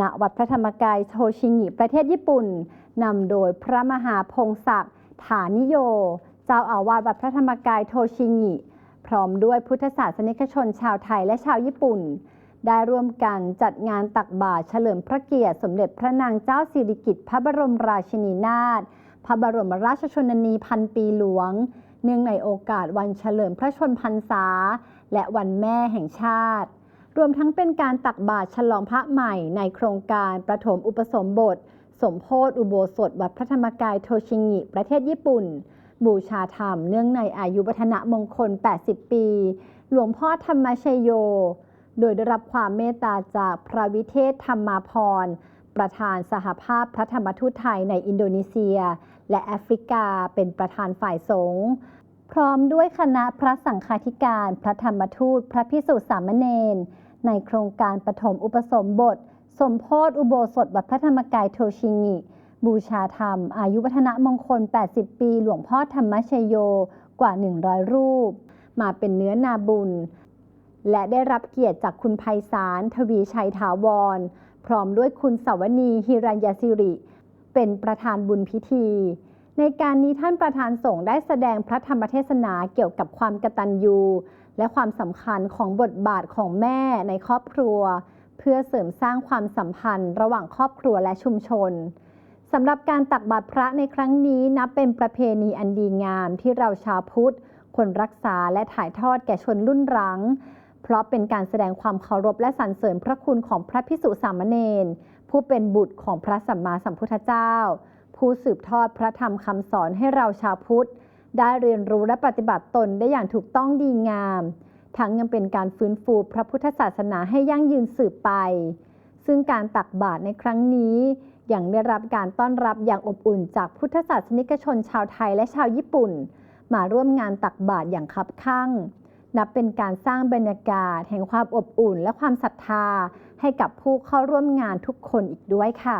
ณวัดพระธรรมกายโทชิงิประเทศญี่ปุ่นนำโดยพระมหาพงศักดิ์ฐานิโย เจ้าอาวาสวัดพระธรรมกายโทชิงิ พร้อมด้วยพุทธศาสนิกชนชาวไทยและชาวญี่ปุ่น ได้ร่วมกันจัดงานตักบาตรเฉลิมพระเกียรติสมเด็จพระนางเจ้าสิริกิติ์พระบรมราชินีนาถพระบรมราชชนนีพันปีหลวง เนื่องในโอกาสวันเฉลิมพระชนพรรษา และวันแม่แห่งชาติ รวมทั้งเป็นการตักบาตรฉลองพระใหม่ในโครงการประถมอุปสมบท สมโพธิอุโบสถวัดพระธรรมกายโทชิงิ ประเทศญี่ปุ่น บูชาธรรมเนื่องในอายุวัฒนมงคล 80 ปี หลวงพ่อธรรมชยโย โดยได้รับความเมตตาจากพระวิเทศธรรมาพรประธานสหภาพพระธรรมทูตไทยในอินโดนีเซีย และแอฟริกาเป็นประธานฝ่ายสงฆ์ พร้อมด้วยคณะพระสังฆาธิการ พระธรรมทูต พระพิสุสามเณร ในโครงการปฐมอุปสมบท สมโพธิอุโบสถวัดพระธรรมกายโทชิงิ บูชาธรรม อายุวัฒนมงคล 80 ปี หลวงพ่อธรรมชโย กว่า 100 รูป มาเป็นเนื้อนาบุญ และได้รับเกียรติจากคุณไพศาล ทวีชัยถาวร พร้อมด้วยคุณสวนีฮิรัญยสิริ เป็นประธานบุญพิธี ในการนี้ท่านประธานสงฆ์ได้แสดงพระธรรมเทศนาเกี่ยวกับความกตัญญู และความสำคัญของบทบาทของแม่ในครอบครัว เพื่อเสริมสร้างความสัมพันธ์ ระหว่างครอบครัวและชุมชนสำหรับการตักบาตรพระในครั้งนี้นับเป็นประเพณีอันดีงามที่เราชาวพุทธควรรักษาและถ่ายทอดแก่ชนรุ่นหลัง เพราะเป็นการแสดงความเคารพและสรรเสริญพระคุณของพระพิสุสามเณรผู้เป็นบุตรของพระสัมมาสัมพุทธเจ้า ผู้สืบทอดพระธรรมคำสอนให้เราชาวพุทธ ได้เรียนรู้และปฏิบัติตนได้อย่างถูกต้องดีงาม ทั้งยังเป็นการฟื้นฟูพระพุทธศาสนาให้ยั่งยืนสืบไป ซึ่งการตักบาตรในครั้งนี้ยังได้รับการต้อนรับอย่างอบอุ่นจากพุทธศาสนิกชนชาวไทยและชาวญี่ปุ่น มาร่วมงานตักบาตรอย่างคับคั่ง นับเป็นการสร้างบรรยากาศ แห่งความอบอุ่นและความศรัทธาให้กับผู้เข้าร่วมงานทุกคนอีกด้วยค่ะ